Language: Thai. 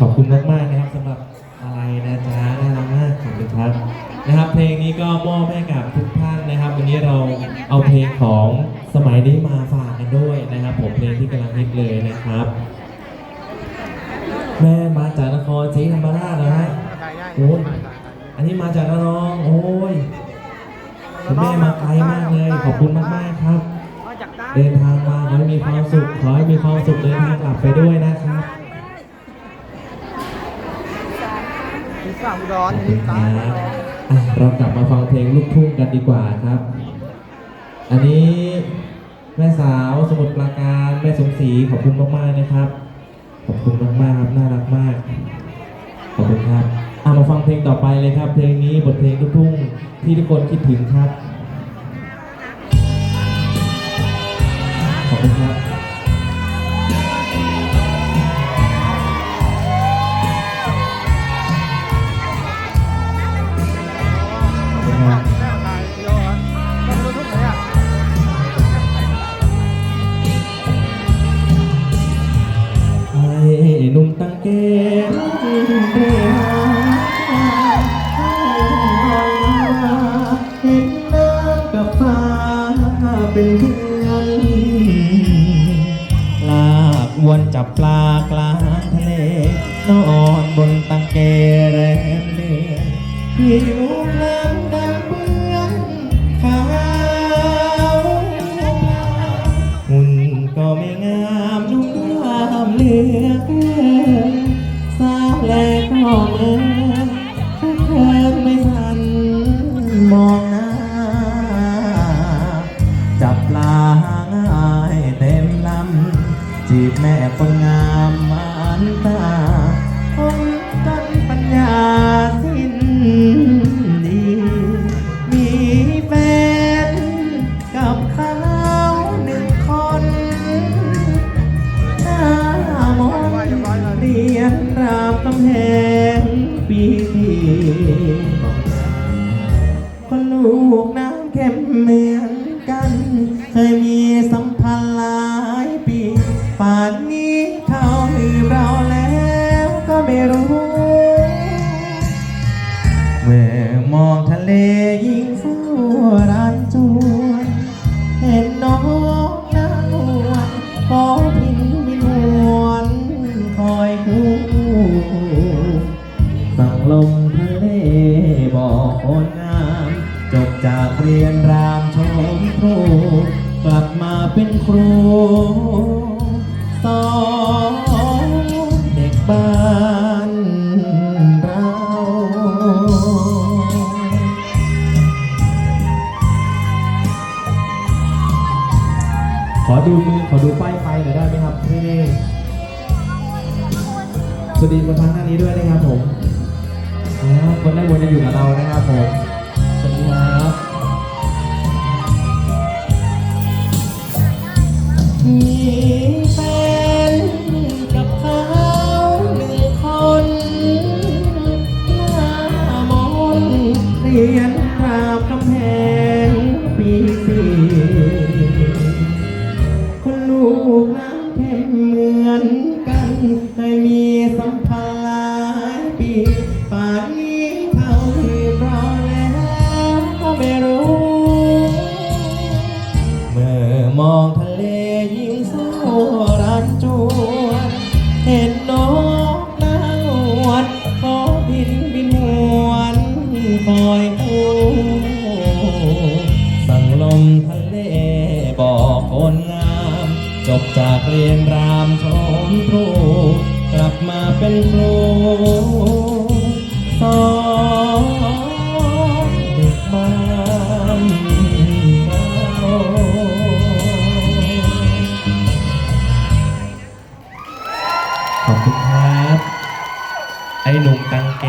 ขอบคุณมากๆนะครับสำหรับอะไรนะจ๊ะน่ารักมากขอบคุณครับนะครับเพลงนี้ก็มอบให้กับทุกท่านนะครับ วันนี้เราเอาเพลงของสมัยนี้มาฝากกันด้วยนะครับ ผมเพลงที่กำลังฮิตเลยนะครับ แม่มาจากนครศรีธรรมราชนะฮะโอ้ยอันนี้มาจากระนองโอ้ยคุณแม่มาไกลมากเลย ขอบคุณมากๆครับ เดินทางมาขอให้มีความสุขขอให้มีความสุขเดินทางกลับไปด้วยนะครับ อีสานอุดรอบคุอีณคสานบอุดรอะเรากลับมาฟังเพลงลูกทุ่งกันดีกว่าครับ อันนี้แม่สาวสมุทรปราการแม่สมศรีขอบคุณมากๆนะครับ ขอบคุณมากๆครับน่ารักมาก ขอบคุณครับอะมาฟังเพลงต่อไปเลยครับ เพลงนี้บทเพลงลูกทุ่งที่ทุกคนคิดถึงครับ วนจับปลากลางทะเล นอนบนตังเกแรมเดือนผิวน้ำดำเบื้องขาวหุ่นก็ไม่งามนุ่มงามเหลือเกิน ปีคนลูกน้ำเข้มเหมือนกัน เคยมีสัมพันธ์หลายปี ป่านนี้เขาลืมเราแล้วก็ไม่รู้ เมื่อมองทะเลยิ่งเศร้ารันจวนเห็นน้องนางวันขอพินบินวนคอยคู่ สั่งลมทะเลบอกคนงามจบจากเรียนรามชมครูกลับมาเป็นครูสอนเด็กบ้านเราขอดูมือขอดูป้ายไฟหน่อยได้ไหมครับนี่สวัสดีคนทางหน้านี้ด้วยนะครับผม คนด้านบนจะอยู่กับเรานะครับผมสวัสดีครับมีแฟนกับเขาหนึ่งคนหน้ามนเรียนรามคำแหงปีสี่คนลูกน้ำเค็ม จบจากเรียนรามชมครูกลับมาเป็นครูสอนเด็กบ้านเราขอบคุณครับ ไอ้หนุ่มตังเก